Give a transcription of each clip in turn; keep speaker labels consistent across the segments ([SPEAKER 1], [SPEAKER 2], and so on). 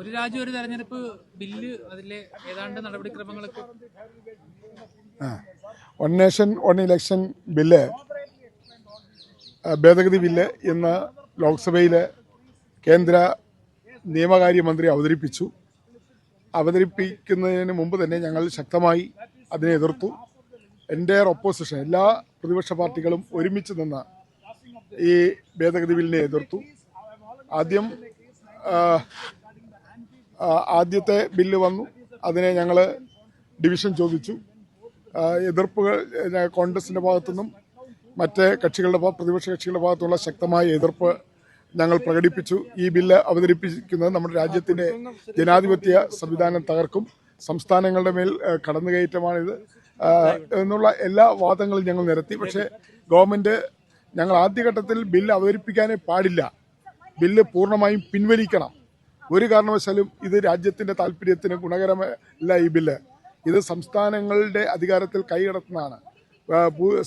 [SPEAKER 1] ഒരു രാജ്യം ഒരു തെരഞ്ഞെടുപ്പ് ബില്ല് അതിലെ ഏതാണ്ട് നടപടിക്രമങ്ങളൊക്കെ.
[SPEAKER 2] One nation one election bill ഭേദഗതി ബില്ല് ഇന്ന് ലോക്സഭയിൽ കേന്ദ്ര നിയമകാര്യമന്ത്രി അവതരിപ്പിച്ചു. അവതരിപ്പിക്കുന്നതിന് മുമ്പ് തന്നെ ഞങ്ങൾ ശക്തമായി അതിനെ എതിർത്തു. എന്റെ ഒപ്പോസിഷൻ എല്ലാ പ്രതിപക്ഷ പാർട്ടികളും ഒരുമിച്ച് നിന്ന് ഈ ഭേദഗതി ബില്ലിനെ എതിർത്തു. ആദ്യം ആദ്യത്തെ ബില്ല് വന്നു. അതിനെ ഞങ്ങൾ ഡിവിഷൻ ചോദിച്ചു. എതിർപ്പുകൾ കോൺഗ്രസിന്റെ ഭാഗത്തുനിന്നും മറ്റ് കക്ഷികളുടെ പ്രതിപക്ഷ കക്ഷികളുടെ ഭാഗത്തുള്ള ശക്തമായ എതിർപ്പ് ഞങ്ങൾ പ്രകടിപ്പിച്ചു. ഈ ബില്ല് അവതരിപ്പിക്കുന്നത് നമ്മുടെ രാജ്യത്തിന്റെ ജനാധിപത്യ സംവിധാനം തകർക്കും. സംസ്ഥാനങ്ങളുടെ മേൽ കടന്നുകയറ്റമാണിത്. എന്നുള്ള എല്ലാ വാദങ്ങളും ഞങ്ങൾ നിരത്തി. പക്ഷേ ഗവൺമെന്റ് ഞങ്ങൾ ആദ്യഘട്ടത്തിൽ ബില്ല് അവതരിപ്പിക്കാനേ പാടില്ല. ബില്ല് പൂർണമായും പിൻവലിക്കണം. ഒരു കാരണവശാലും ഇത് രാജ്യത്തിന്റെ താല്പര്യത്തിന് ഗുണകരമല്ല ഈ ബില്ല്. ഇത് സംസ്ഥാനങ്ങളുടെ അധികാരത്തിൽ കൈകടത്തുന്നതാണ്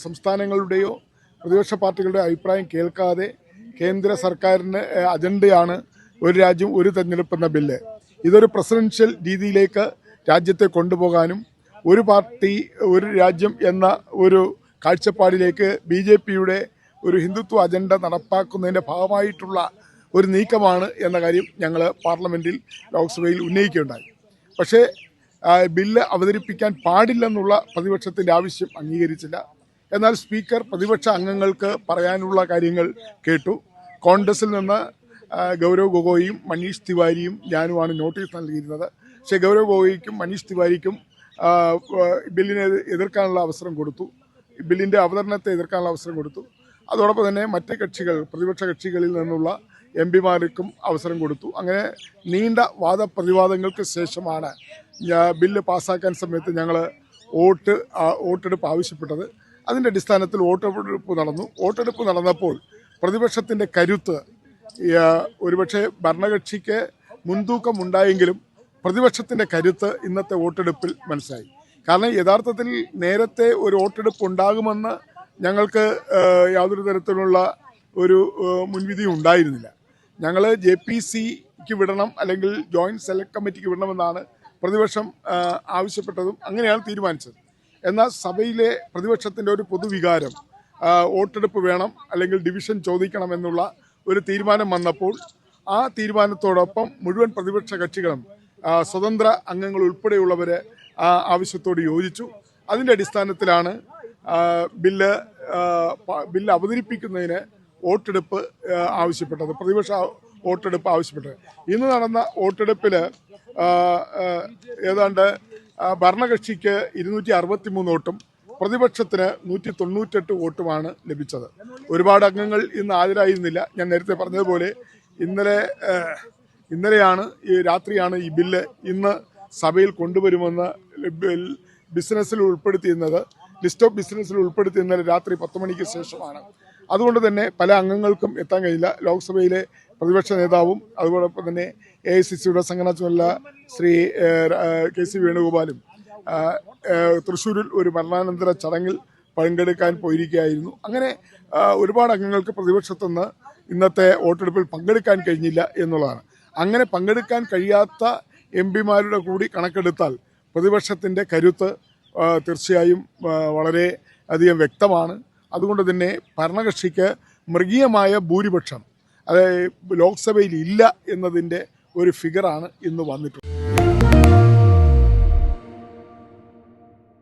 [SPEAKER 2] സംസ്ഥാനങ്ങളുടെയോ പ്രതിപക്ഷ പാർട്ടികളുടെ അഭിപ്രായം കേൾക്കാതെ കേന്ദ്ര സർക്കാരിന് അജണ്ടയാണ് ഒരു രാജ്യം ഒരു തെരഞ്ഞെടുപ്പ് എന്ന ബില്ല്. ഇതൊരു പ്രസിഡൻഷ്യൽ രീതിയിലേക്ക് രാജ്യത്തെ കൊണ്ടുപോകാനും ഒരു പാർട്ടി ഒരു രാജ്യം എന്ന ഒരു കാഴ്ചപ്പാടിലേക്ക് ബി ഒരു ഹിന്ദുത്വ അജണ്ട നടപ്പാക്കുന്നതിന്റെ ഭാഗമായിട്ടുള്ള ഒരു നീക്കമാണ് എന്ന കാര്യം ഞങ്ങൾ പാർലമെന്റിൽ ലോക്സഭയിൽ ഉന്നയിക്കുകയുണ്ടായി. പക്ഷേ ബില്ല് അവതരിപ്പിക്കാൻ പാടില്ലെന്നുള്ള പ്രതിപക്ഷത്തിന്റെ ആവശ്യം അംഗീകരിച്ചില്ല. എന്നാൽ സ്പീക്കർ പ്രതിപക്ഷ അംഗങ്ങൾക്ക് പറയാനുള്ള കാര്യങ്ങൾ കേട്ടു. കോൺഗ്രസിൽ നിന്ന് ഗൗരവ് ഗൊഗോയും മനീഷ് തിവാരിയും ഞാനുമാണ് നോട്ടീസ് നൽകിയിരുന്നത്. പക്ഷേ ഗൗരവ് ഗൊഗോയ്ക്കും മനീഷ് തിവാരിക്കും ബില്ലിനെ എതിർക്കാനുള്ള അവസരം കൊടുത്തു. ബില്ലിന്റെ അവതരണത്തെ എതിർക്കാനുള്ള അവസരം കൊടുത്തു. അതോടൊപ്പം തന്നെ മറ്റ് കക്ഷികൾ പ്രതിപക്ഷ കക്ഷികളിൽ നിന്നുള്ള എം പിമാർക്കും അവസരം കൊടുത്തു. അങ്ങനെ നീണ്ട വാദപ്രതിവാദങ്ങൾക്ക് ശേഷമാണ് ബില്ല് പാസ്സാക്കാൻ സമയത്ത് ഞങ്ങൾ വോട്ട് വോട്ടെടുപ്പ് ആവശ്യപ്പെട്ടത്. അതിന്റെ അടിസ്ഥാനത്തിൽ വോട്ടെടുപ്പ് നടന്നു. വോട്ടെടുപ്പ് നടന്നപ്പോൾ പ്രതിപക്ഷത്തിന്റെ കരുത്ത് ഒരുപക്ഷെ ഭരണകക്ഷിക്ക് മുൻതൂക്കം ഉണ്ടായെങ്കിലും പ്രതിപക്ഷത്തിന്റെ കരുത്ത് ഇന്നത്തെ വോട്ടെടുപ്പിൽ മനസ്സിലായി. കാരണം യഥാർത്ഥത്തിൽ നേരത്തെ ഒരു വോട്ടെടുപ്പ് ഉണ്ടാകുമെന്ന് ഞങ്ങൾക്ക് യാതൊരു തരത്തിലുള്ള ഒരു മുൻവിധിയും മുൻവിധി ഉണ്ടായിരുന്നില്ല. ഞങ്ങൾ ജെ പി സിക്ക് വിടണം അല്ലെങ്കിൽ ജോയിന്റ് സെലക്ട് കമ്മിറ്റിക്ക് വിടണമെന്നാണ് പ്രതിപക്ഷം ആവശ്യപ്പെട്ടതും അങ്ങനെയാണ് തീരുമാനിച്ചത്. എന്നാൽ സഭയിലെ പ്രതിപക്ഷത്തിന്റെ ഒരു പൊതുവികാരം വോട്ടെടുപ്പ് വേണം അല്ലെങ്കിൽ ഡിവിഷൻ ചോദിക്കണം എന്നുള്ള ഒരു തീരുമാനം വന്നപ്പോൾ ആ തീരുമാനത്തോടൊപ്പം മുഴുവൻ പ്രതിപക്ഷ കക്ഷികളും സ്വതന്ത്ര അംഗങ്ങൾ ഉൾപ്പെടെയുള്ളവരെ ആവശ്യത്തോട് യോജിച്ചു. അതിന്റെ അടിസ്ഥാനത്തിലാണ് ബില്ല് ബില്ല് അവതരിപ്പിക്കുന്നതിന് വോട്ടെടുപ്പ് ആവശ്യപ്പെട്ടത്. പ്രതിപക്ഷ വോട്ടെടുപ്പ് ആവശ്യപ്പെട്ടത്. ഇന്ന് നടന്ന വോട്ടെടുപ്പിൽ ഏതാണ്ട് ഭരണകക്ഷിക്ക് ഇരുന്നൂറ്റി അറുപത്തി മൂന്ന് വോട്ടും പ്രതിപക്ഷത്തിന് നൂറ്റി തൊണ്ണൂറ്റെട്ട് വോട്ടുമാണ് ലഭിച്ചത്. ഒരുപാട് അംഗങ്ങൾ ഇന്ന് ഹാജരായിരുന്നില്ല. ഞാൻ നേരത്തെ പറഞ്ഞതുപോലെ ഇന്നലെ ഇന്നലെയാണ് ഈ രാത്രിയാണ് ഈ ബില്ല് ഇന്ന് സഭയിൽ കൊണ്ടുവരുമെന്ന് ബിസിനസ്സിൽ ഉൾപ്പെടുത്തിയിരുന്നത്. ലിസ്റ്റ് ഓഫ് ബിസിനസ്സിൽ ഉൾപ്പെടുത്തി ഇന്നലെ രാത്രി പത്ത് മണിക്ക് ശേഷമാണ്. അതുകൊണ്ട് തന്നെ പല അംഗങ്ങൾക്കും എത്താൻ കഴിയില്ല. ലോക്സഭയിലെ പ്രതിപക്ഷ നേതാവും അതുപോലൊപ്പം തന്നെ എ ഐ സി സിയുടെ സംഘടനാ ചുമതല ശ്രീ കെ സി വേണുഗോപാലും തൃശ്ശൂരിൽ ഒരു മരണാനന്തര ചടങ്ങിൽ പങ്കെടുക്കാൻ പോയിരിക്കുകയായിരുന്നു. അങ്ങനെ ഒരുപാട് അംഗങ്ങൾക്ക് പ്രതിപക്ഷത്തുനിന്ന് ഇന്നത്തെ വോട്ടെടുപ്പിൽ പങ്കെടുക്കാൻ കഴിഞ്ഞില്ല എന്നുള്ളതാണ്. അങ്ങനെ പങ്കെടുക്കാൻ കഴിയാത്ത എം പിമാരുടെ കൂടി കണക്കെടുത്താൽ പ്രതിപക്ഷത്തിന്റെ കരുത്ത് തീർച്ചയായും വളരെ അധികം വ്യക്തമാണ്. അതുകൊണ്ട് തന്നെ ഭരണകക്ഷിക്ക് മൃഗീയമായ ഭൂരിപക്ഷം അതായത് ലോക്സഭയിൽ ഇല്ല എന്നതിന്റെ ഒരു ഫിഗറാണ് ഇന്ന് വന്നിട്ടുള്ളത്.